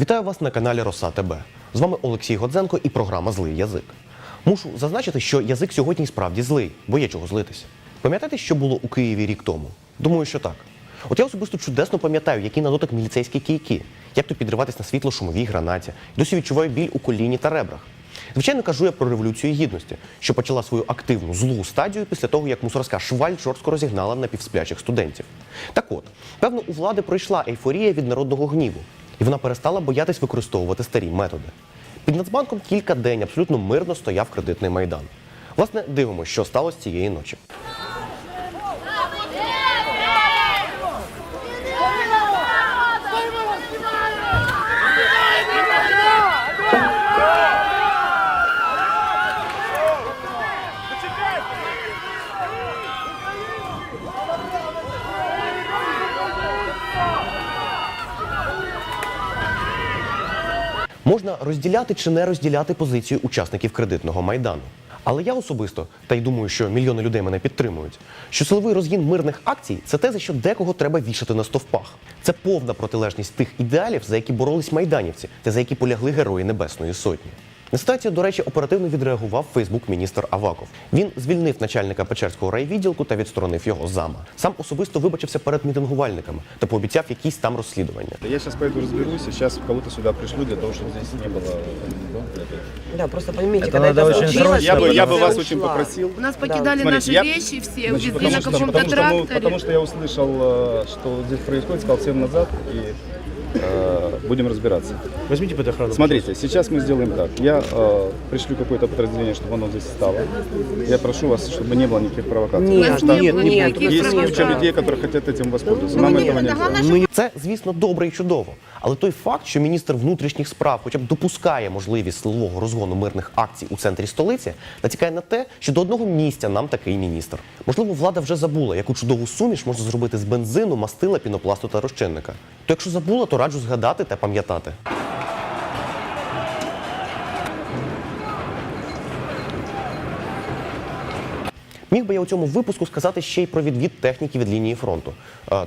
Вітаю вас на каналі Роса ТБ. З вами Олексій Годзенко і програма Злий язик. Мушу зазначити, що язик сьогодні справді злий, бо є чого злитися. Пам'ятаєте, що було у Києві рік тому? Думаю, що так. От я особисто чудесно пам'ятаю, які на дотик міліцейські кійки, як то підриватись на світло шумовій гранаті. Досі відчуваю біль у коліні та ребрах. Звичайно, кажу я про революцію гідності, що почала свою активну злу стадію після того, як мусорська шваль жорстко розігнала напівсплячих студентів. Так от, певно, у влади пройшла ейфорія від народного гніву, і вона перестала боятись використовувати старі методи. Під Нацбанком кілька день абсолютно мирно стояв кредитний майдан. Власне, дивимося, що сталося цієї ночі. Можна розділяти чи не розділяти позицію учасників кредитного майдану. Але я особисто, та й думаю, що мільйони людей мене підтримують, що силовий розгін мирних акцій це те, за що декого треба вішати на стовпах. Це повна протилежність тих ідеалів, за які боролись майданівці, та за які полягли герої Небесної Сотні. На ситуацію, до речі, оперативно відреагував Фейсбук-міністр Аваков. Він звільнив начальника Печерського райвідділку та відсторонив його зама. Сам особисто вибачився перед мітингувальниками та пообіцяв якісь там розслідування. Я сейчас пойду разберусь, и сейчас кого-то сюда пришлю для того, чтобы здесь не было. Да, просто поймите, Это когда надо это очень случилось, Я бы, я бы полиция вас очень ушла. попросил. У нас покидали Смотрите, наши я- вещи все, Значит, увезли на что- каком-то потому, что, ну, тракторе. потому что я услышал, э, что здесь происходит, сказал всем назад и э, будем разбираться. Возьмите под охрану. Смотрите, сейчас мы сделаем так. Я э, пришлю какое-то подразделение, чтобы оно здесь стало. Я прошу вас, чтобы не было никаких провокаций. Нет, Потому что нет, было нет, никаких есть провокаций. куча людей, которые хотят этим воспользоваться. Ну, Нам ні, этого да, нельзя. головне, Це, звісно, добре і чудово. Але той факт, що міністр внутрішніх справ хоча б допускає можливість силового розгону мирних акцій у центрі столиці, натякає на те, що до одного місця нам такий міністр. Можливо, влада вже забула, яку чудову суміш можна зробити з бензину, мастила, пінопласту та розчинника. То якщо забула, то раджу згадати та пам'ятати. Міг би я у цьому випуску сказати ще й про відвід техніки від лінії фронту,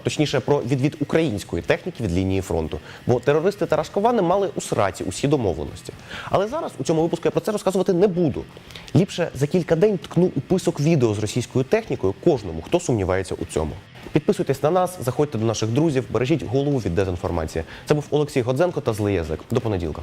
точніше про відвід української техніки від лінії фронту. Бо терористи та рашковани мали у сраці усі домовленості. Але зараз у цьому випуску я про це розказувати не буду. Ліпше за кілька день ткну у писок відео з російською технікою кожному, хто сумнівається у цьому. Підписуйтесь на нас, заходьте до наших друзів, бережіть голову від дезінформації. Це був Олексій Годзенко та Злий язик. До понеділка.